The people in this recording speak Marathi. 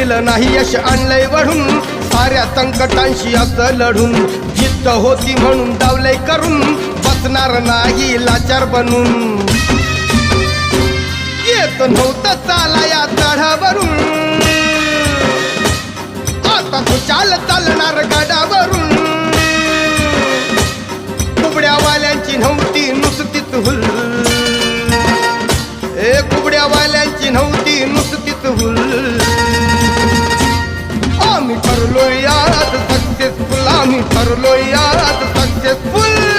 दिलं नाही यश आणलंय वढून साऱ्या संकटांशी असं लढून. जिद्द होती म्हणून डावलंय करून. बसणार नाही लाचार बनून. येत नव्हतं चाला या चढावरून आता तू चाल चालणार गडावरून. कुबड्यावाल्यांची नव्हती नुसतीच हुल. ए कुबड्यावाल्यांची नव्हती नुसतीच हुल. ধর লইয়া সাকসেসফুল